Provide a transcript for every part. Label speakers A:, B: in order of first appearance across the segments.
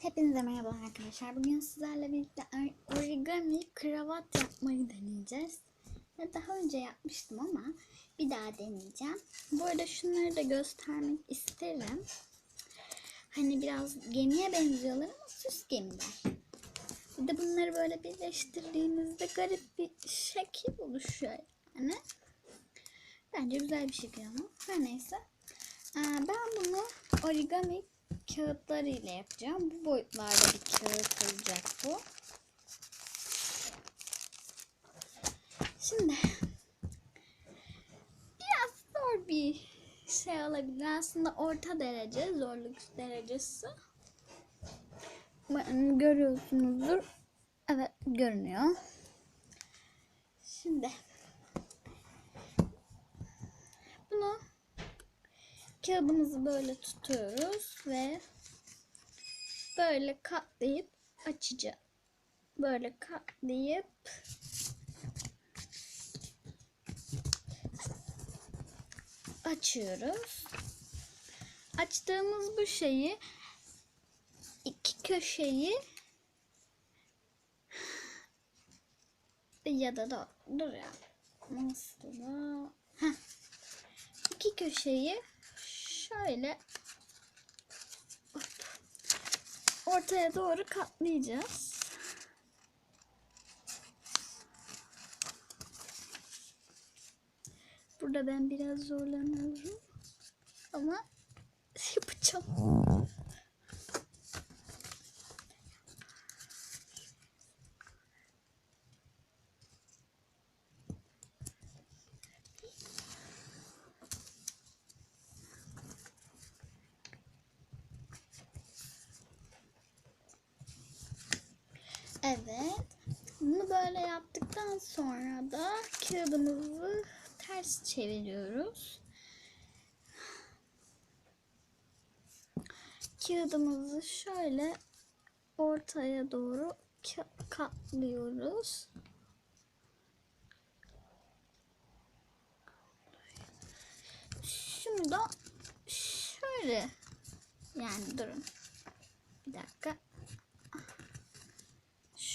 A: Hepinize merhaba arkadaşlar. Bugün sizlerle birlikte or- origami kravat yapmayı deneyeceğiz. Daha önce yapmıştım ama bir daha deneyeceğim. Bu arada şunları da göstermek isterim. Hani biraz gemiye benziyorlar ama süs gemiler. Bir de bunları böyle birleştirdiğinizde garip bir şekil oluşuyor yani. Bence güzel bir şekil ama. Her neyse. Ben bunu origami kağıtları ile yapacağım. Bu boyutlarda bir kağıt olacak bu. Şimdi biraz zor bir şey olabilir. Aslında orta derece zorluk derecesi. Görüyorsunuzdur. Evet görünüyor. Şimdi bunu kağıdımızı böyle tutuyoruz ve böyle katlayıp açacağız. Böyle katlayıp açıyoruz. Açtığımız bu şeyi iki köşeyi ya da da dur ya nasıl da Heh. iki köşeyi şöyle ortaya doğru katlayacağız. Burada ben biraz zorlanıyorum ama yapacağım. Evet. Bunu böyle yaptıktan sonra da kağıdımızı ters çeviriyoruz. Kağıdımızı şöyle ortaya doğru ka- katlıyoruz. Şunu da şöyle yani durun. Bir dakika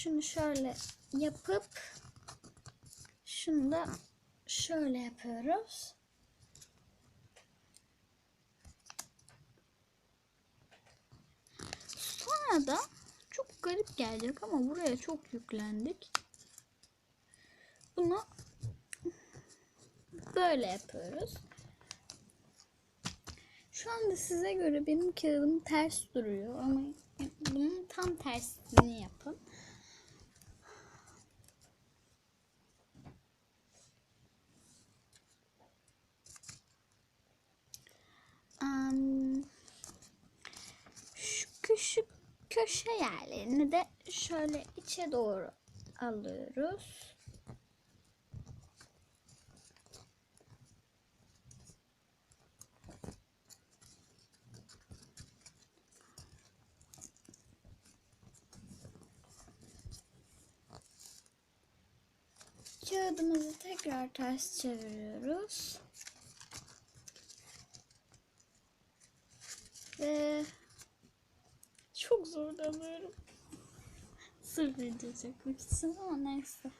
A: şunu şöyle yapıp şunu da şöyle yapıyoruz. Sonra da çok garip gelecek ama buraya çok yüklendik. Bunu böyle yapıyoruz. Şu anda size göre benim kağıdım ters duruyor ama bunun tam tersini yapın. Am, şu küçük köşe yerlerini de şöyle içe doğru alıyoruz. Kağıdımızı tekrar ters çeviriyoruz. Ve çok zorlanıyorum. Sırf video çekmek ama neyse.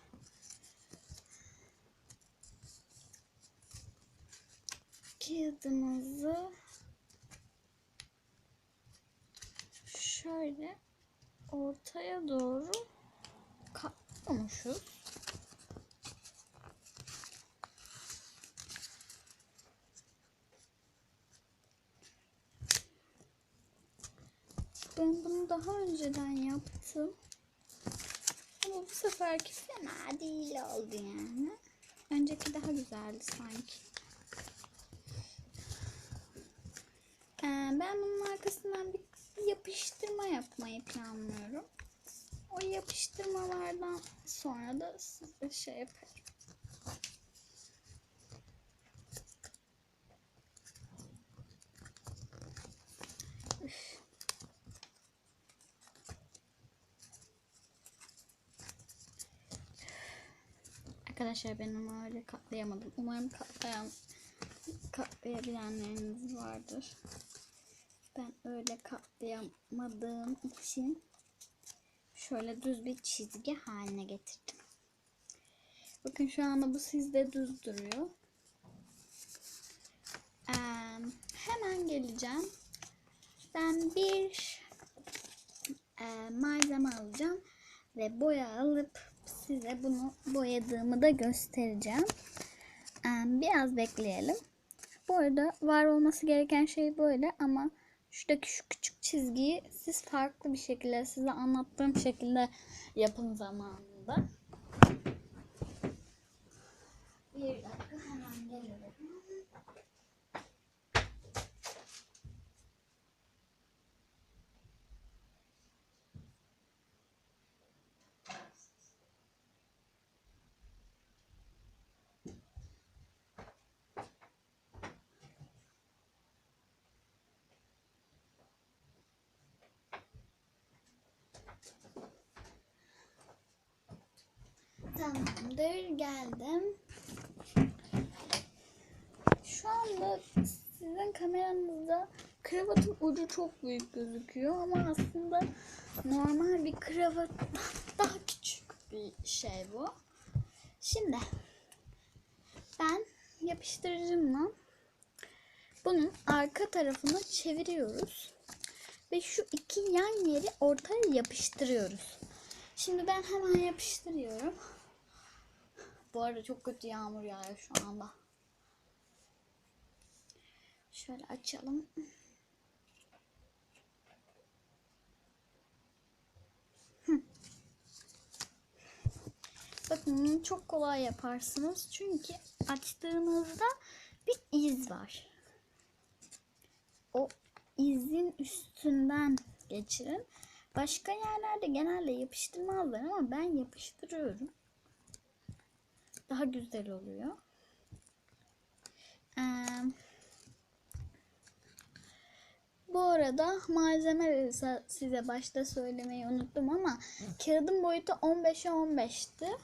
A: Kağıdımızı şöyle ortaya doğru katlamışız. Ben bunu daha önceden yaptım. Ama bu seferki fena değil oldu yani. Önceki daha güzeldi sanki. Ee, ben bunun arkasından bir yapıştırma yapmayı planlıyorum. O yapıştırmalardan sonra da şey yaparım. Arkadaşlar ben ama öyle katlayamadım. Umarım katlayan katlayabilenleriniz vardır. Ben öyle katlayamadığım için şöyle düz bir çizgi haline getirdim. Bakın şu anda bu sizde düz duruyor. Ee, hemen geleceğim. Ben bir e, malzeme alacağım ve boya alıp size bunu boyadığımı da göstereceğim. Ee, biraz bekleyelim. Bu arada var olması gereken şey böyle ama şuradaki şu küçük çizgiyi siz farklı bir şekilde size anlattığım şekilde yapın zamanında. Bir dakika hemen geliyorum. Tamamdır geldim. Şu anda sizin kameranızda kravatın ucu çok büyük gözüküyor ama aslında normal bir kravattan daha küçük bir şey bu. Şimdi ben yapıştırıcımla bunun arka tarafını çeviriyoruz ve şu iki yan yeri ortaya yapıştırıyoruz. Şimdi ben hemen yapıştırıyorum. Bu arada çok kötü yağmur yağıyor şu anda. Şöyle açalım. Bakın çok kolay yaparsınız. Çünkü açtığınızda bir iz var. O izin üstünden geçirin. Başka yerlerde genelde yapıştırmazlar ama ben yapıştırıyorum. Daha güzel oluyor. Ee, bu arada malzemeleri size başta söylemeyi unuttum ama kağıdın boyutu 15'e 15'ti.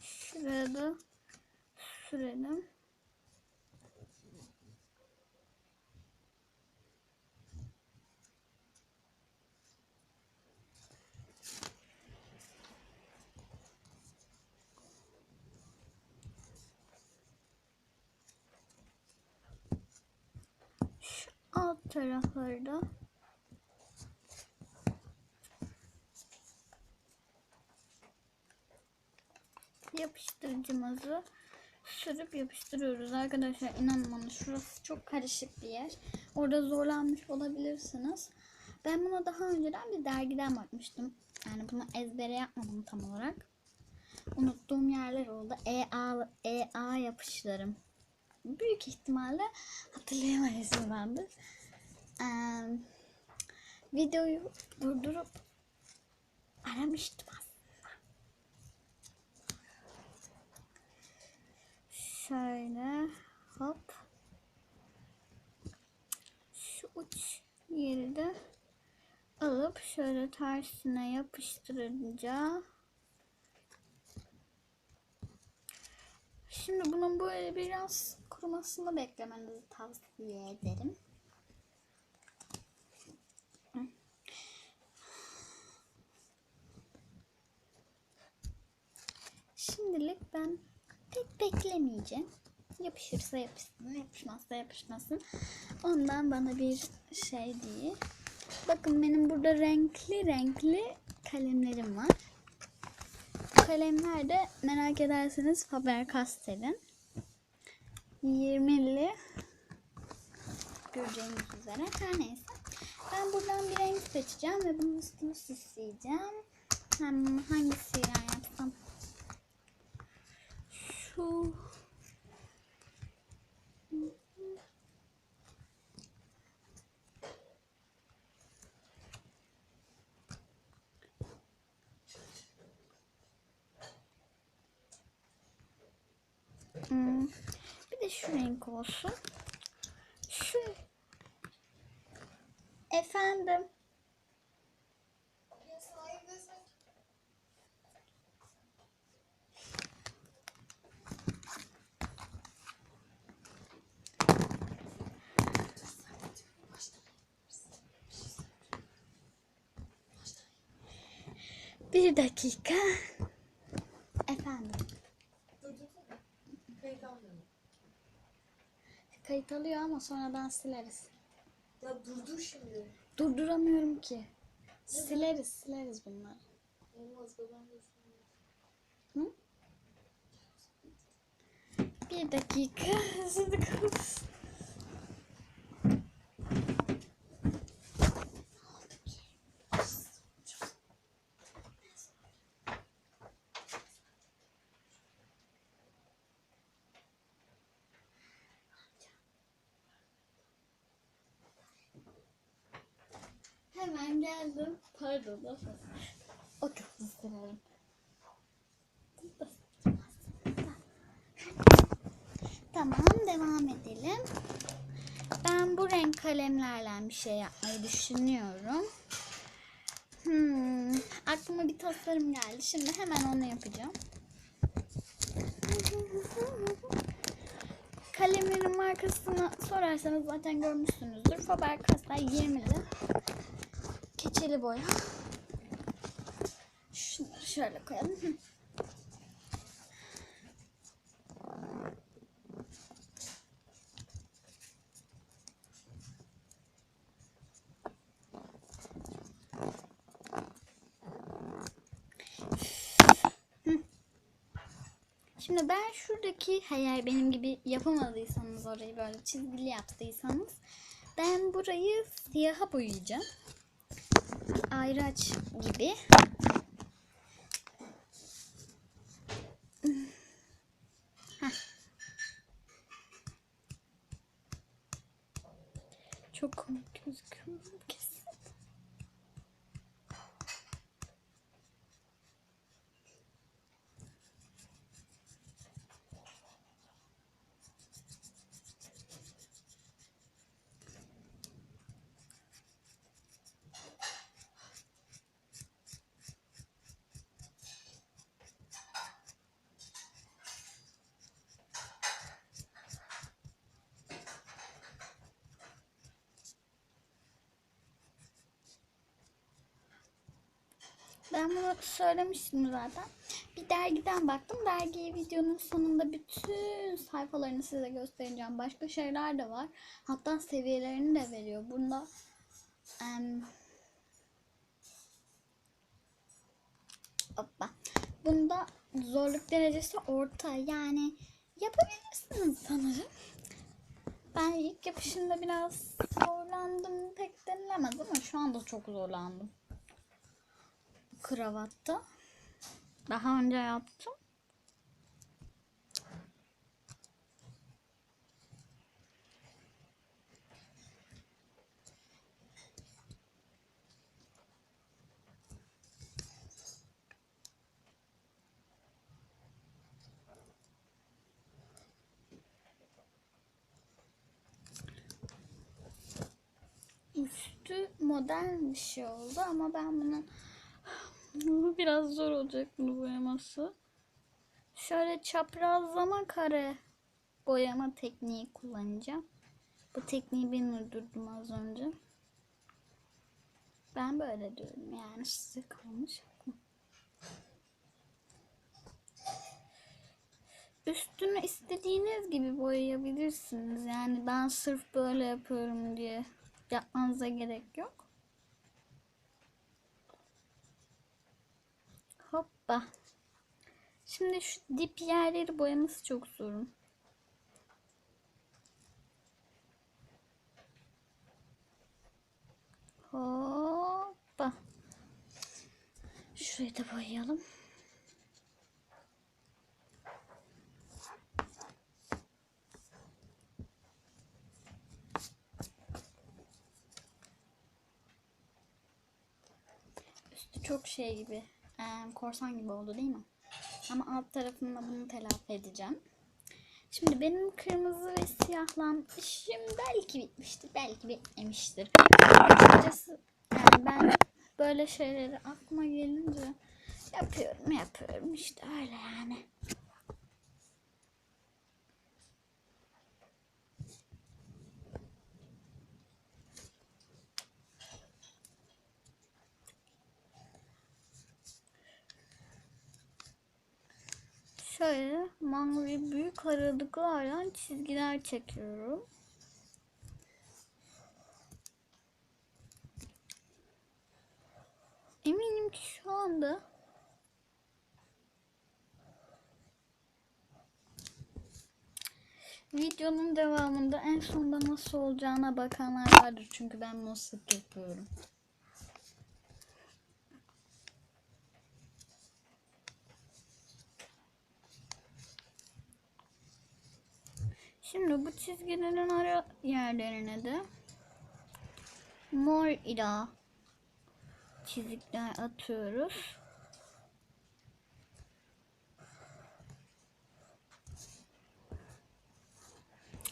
A: Şuraya da sürelim. Alt tarafları da yapıştırıcımızı sürüp yapıştırıyoruz. Arkadaşlar inanın bana şurası çok karışık bir yer. Orada zorlanmış olabilirsiniz. Ben buna daha önceden bir dergiden bakmıştım. Yani bunu ezbere yapmadım tam olarak. Unuttuğum yerler oldu. EA, EA yapışlarım büyük ihtimalle hatırlayamayız bendir. Ee, videoyu durdurup aramıştım aslında. Şöyle hop. Şu uç yeri de alıp şöyle tersine yapıştırınca Şimdi bunun böyle biraz kurumasını beklemenizi tavsiye ederim. Şimdilik ben pek beklemeyeceğim. Yapışırsa yapışsın, yapışmazsa yapışmasın. Ondan bana bir şey değil. Bakın benim burada renkli renkli kalemlerim var. Bu kalemler de merak ederseniz Faber-Castell'in. 20'li göreceğiniz üzere. Her neyse. Ben buradan bir renk seçeceğim ve bunun üstünü süsleyeceğim. Hem hangisiyle yapsam? Şu de şu renk olsun. Şu. Efendim. Bir dakika.
B: Kayıt
A: alıyor ama sonradan sileriz.
B: Ya durdur şimdi.
A: Durduramıyorum ki. Sileriz, sileriz bunları.
B: Olmaz silmiyorum.
A: Hı? Bir dakika. Şimdi kalırız. Hemen geldim. Pardon. O çok isterim. Tamam devam edelim. Ben bu renk kalemlerle bir şey yapmayı düşünüyorum. Hmm, aklıma bir tasarım geldi. Şimdi hemen onu yapacağım. Kalemimin markasını sorarsanız zaten görmüşsünüzdür. Faber-Castell 20'li. Keçeli boya. Şunları şöyle koyalım. Şimdi ben şuradaki eğer benim gibi yapamadıysanız orayı böyle çizgili yaptıysanız ben burayı siyaha boyayacağım. Ayraç gibi. Heh. Çok komik gözüküyor bunu söylemiştim zaten. Bir dergiden baktım. Dergiyi videonun sonunda bütün sayfalarını size göstereceğim. Başka şeyler de var. Hatta seviyelerini de veriyor. Bunda em, hoppa. Bunda zorluk derecesi orta. Yani yapabilirsiniz sanırım. Ben ilk yapışında biraz zorlandım. Pek denilemez ama şu anda çok zorlandım kravatta. Daha önce yaptım. Üstü modern bir şey oldu ama ben bunun bu biraz zor olacak bunu boyaması. Şöyle çaprazlama kare boyama tekniği kullanacağım. Bu tekniği ben uydurdum az önce. Ben böyle diyorum yani size kalmış. Üstünü istediğiniz gibi boyayabilirsiniz. Yani ben sırf böyle yapıyorum diye yapmanıza gerek yok. Hoppa. Şimdi şu dip yerleri boyaması çok sorun. Hoppa. Şurayı da boyayalım. Üstü çok şey gibi e, korsan gibi oldu değil mi? Ama alt tarafında bunu telafi edeceğim. Şimdi benim kırmızı ve siyahla işim belki bitmiştir, belki bitmemiştir. Açıkçası yani ben böyle şeyleri aklıma gelince yapıyorum, yapıyorum işte öyle yani. Şöyle mavi büyük aralıklarla çizgiler çekiyorum. Eminim ki şu anda videonun devamında en sonunda nasıl olacağına bakanlar vardır. Çünkü ben sık yapıyorum. Şimdi bu çizgilerin ara yerlerine de mor ila çizikler atıyoruz.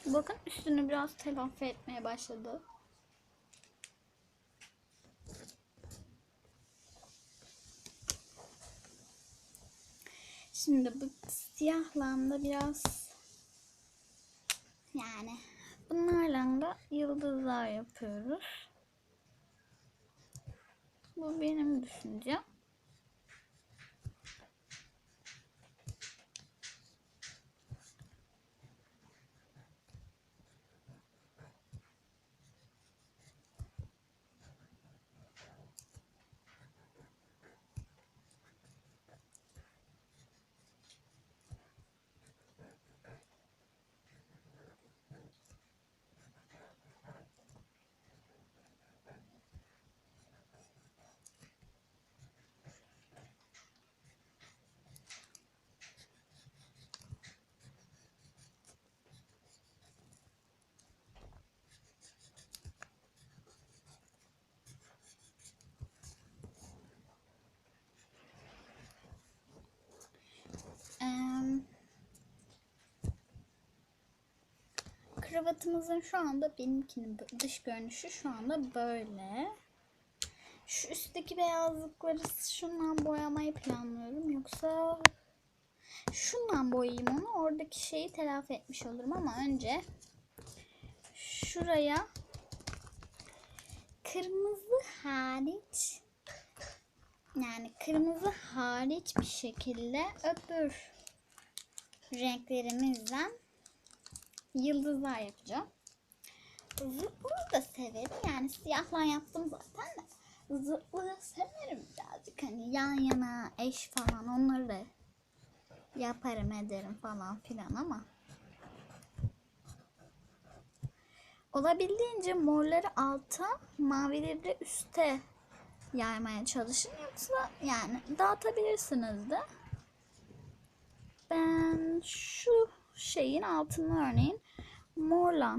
A: Bakın üstünü biraz telafi etmeye başladı. Şimdi bu siyahla da biraz yani bunlarla da yıldızlar yapıyoruz. Bu benim düşüncem. Kravatımızın şu anda benimkinin dış görünüşü şu anda böyle. Şu üstteki beyazlıkları şundan boyamayı planlıyorum. Yoksa şundan boyayayım onu. Oradaki şeyi telafi etmiş olurum ama önce şuraya kırmızı hariç yani kırmızı hariç bir şekilde öbür renklerimizden yıldızlar yapacağım. Zıplığı da severim. Yani siyahla yaptım zaten de. Zıplığı severim birazcık. Hani yan yana eş falan onları da yaparım ederim falan filan ama olabildiğince morları alta mavileri de üste yaymaya çalışın. Yoksa yani dağıtabilirsiniz de. Ben şu şeyin altını örneğin. Morla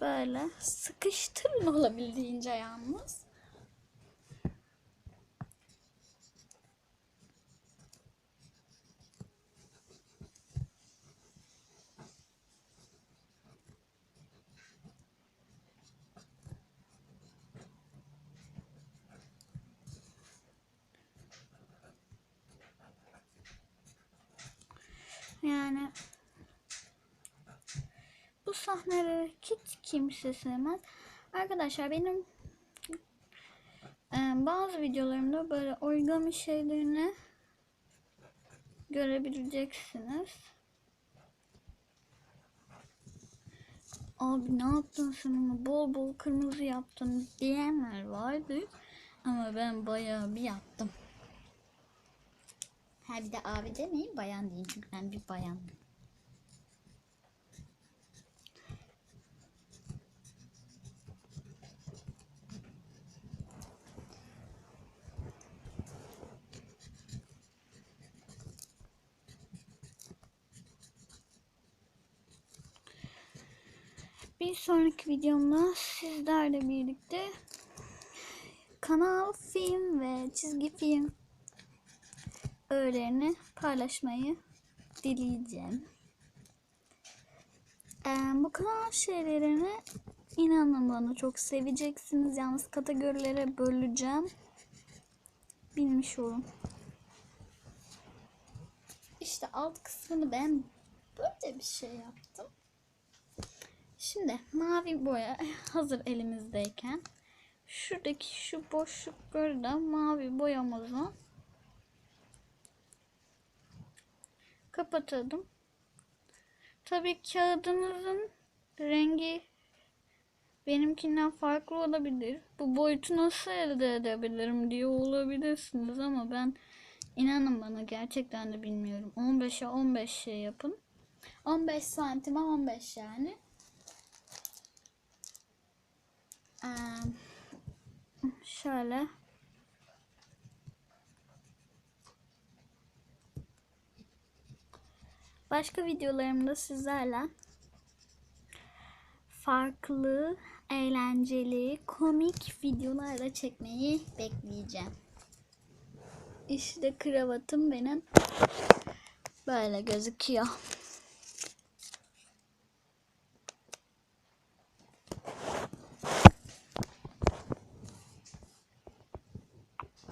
A: böyle. Sıkıştırın olabildiğince yalnız. Yani bu sahneleri hiç kimse sevmez. Arkadaşlar benim e, bazı videolarımda böyle origami şeylerini görebileceksiniz. Abi ne yaptın sen onu bol bol kırmızı yaptın diyenler vardı. Ama ben bayağı bir yaptım. Ha bir de abi demeyin bayan deyin çünkü ben bir bayanım. Bir sonraki videomda sizlerle birlikte kanal film ve çizgi film öğelerini paylaşmayı dileyeceğim. Ee, bu kanal şeylerini inanın bana çok seveceksiniz. Yalnız kategorilere böleceğim. Bilmiş olun. İşte alt kısmını ben böyle bir şey yaptım. Şimdi mavi boya hazır elimizdeyken şuradaki şu boşlukları da mavi boyamızı kapatalım. Tabii kağıdınızın rengi benimkinden farklı olabilir. Bu boyutu nasıl elde edebilirim diye olabilirsiniz ama ben inanın bana gerçekten de bilmiyorum. 15'e 15 şey yapın. 15 santime 15 yani. Ee, şöyle. Başka videolarımda sizlerle farklı, eğlenceli, komik videolarla çekmeyi bekleyeceğim. İşte kravatım benim böyle gözüküyor.